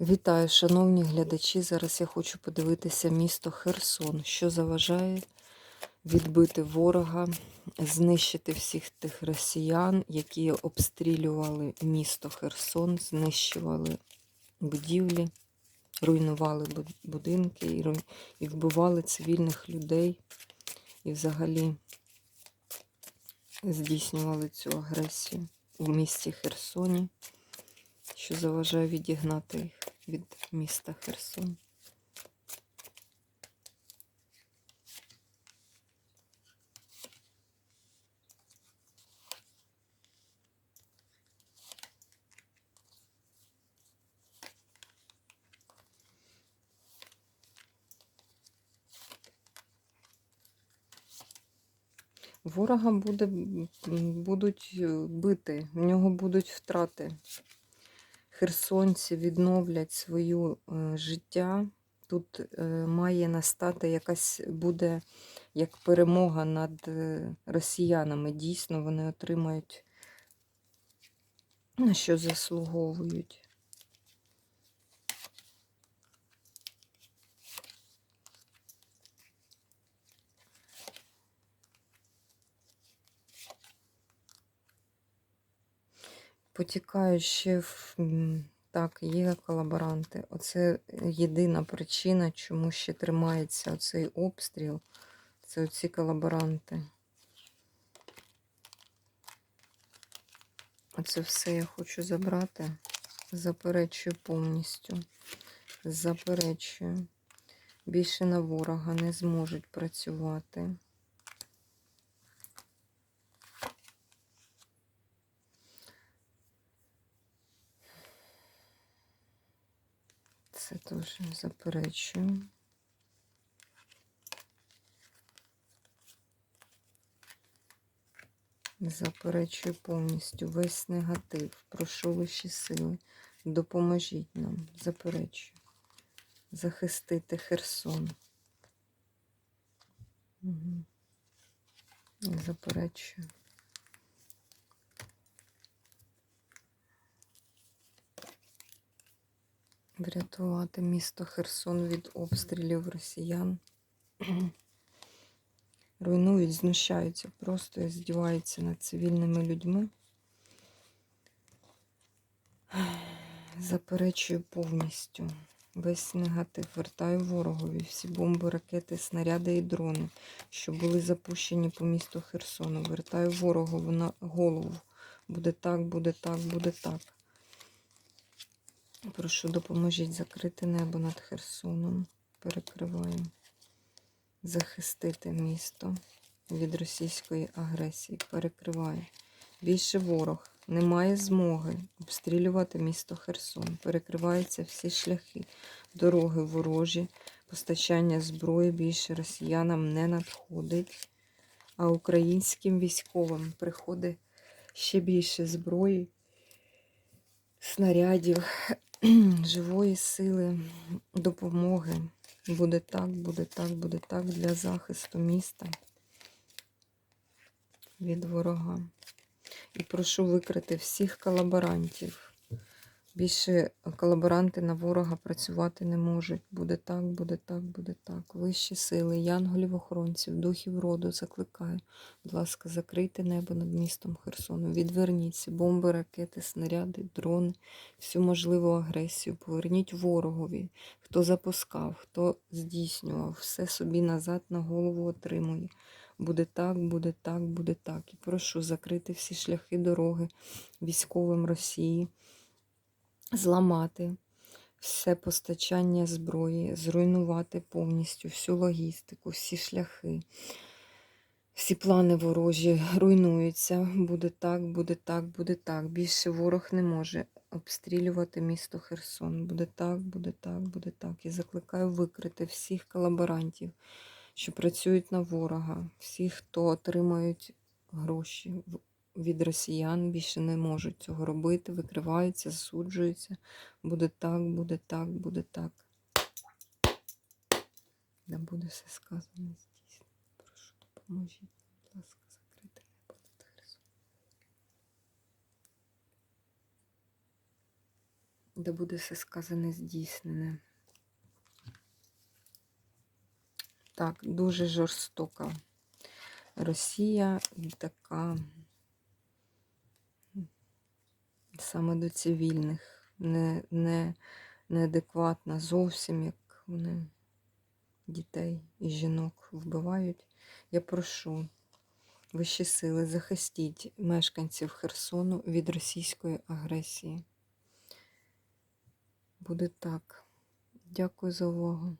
Вітаю, шановні глядачі. Зараз я хочу подивитися місто Херсон, що заважає відбити ворога, знищити всіх тих росіян, які обстрілювали місто Херсон, знищували будівлі, руйнували будинки і, вбивали цивільних людей, і взагалі здійснювали цю агресію у місті Херсоні що заважає відігнати їх від міста Херсон. Ворога буде, будуть е, бити, в нього будуть втрати херсонці відновлять своє життя. Тут е, має настати якась буде як перемога над е, росіянами. Дійсно, вони отримають на що заслуговують. М, Так, є колаборанти. Оце єдина причина, чому ще тримається оцей обстріл. Це оці колаборанти. Оце все я хочу забрати. Заперечую повністю. Заперечую. Більше на ворога не зможуть працювати. Це теж заперечую. Заперечую повністю весь негатив. Прошу вищі сили. Допоможіть нам. Заперечую. Захистити Херсон. Угу. Заперечую. Врятувати місто Херсон від обстрілів росіян. Руйнують, знущаються просто і здіваються над цивільними людьми. Заперечую повністю. Весь негатив. Вертаю ворогові всі бомби, ракети, снаряди і дрони, що були запущені по місту Херсону. Вертаю ворогову на голову. Буде так, буде так, буде так. Прошу, допоможіть закрити небо над Херсоном. Перекриваю. Захистити місто від російської агресії. Перекриваю. Більше ворог не має змоги обстрілювати місто Херсон. Перекриваються всі шляхи, дороги ворожі, постачання зброї більше росіянам не надходить. А українським військовим приходить ще більше зброї, снарядів, живої сили, допомоги. Буде так, буде так, буде так для захисту міста від ворога. І прошу викрити всіх колаборантів. Більше колаборанти на ворога працювати не можуть. Буде так, буде так, буде так. Вищі сили, янголів-охоронців, духів роду закликаю. Будь ласка, закрийте небо над містом Херсону. Відверніться, бомби, ракети, снаряди, дрони, всю можливу агресію. Поверніть ворогові, хто запускав, хто здійснював, все собі назад на голову отримує. Буде так, буде так, буде так. І прошу закрити всі шляхи дороги військовим Росії, зламати все постачання зброї, зруйнувати повністю всю логістику, всі шляхи. Всі плани ворожі руйнуються. Буде так, буде так, буде так. Більше ворог не може обстрілювати місто Херсон. Буде так, буде так, буде так. І закликаю викрити всіх колаборантів, що працюють на ворога, всіх, хто отримають гроші від росіян, більше не можуть цього робити, викриваються, засуджуються. Буде так, буде так, буде так. Да буде все сказано здійснено. Прошу, допоможіть, будь ласка, закрити небо над Херсоном. де буде все сказане здійснене. Так, дуже жорстока Росія і така саме до цивільних, не, не, неадекватна зовсім, як вони дітей і жінок вбивають. Я прошу, вищі сили, захистіть мешканців Херсону від російської агресії. Буде так. Дякую за увагу.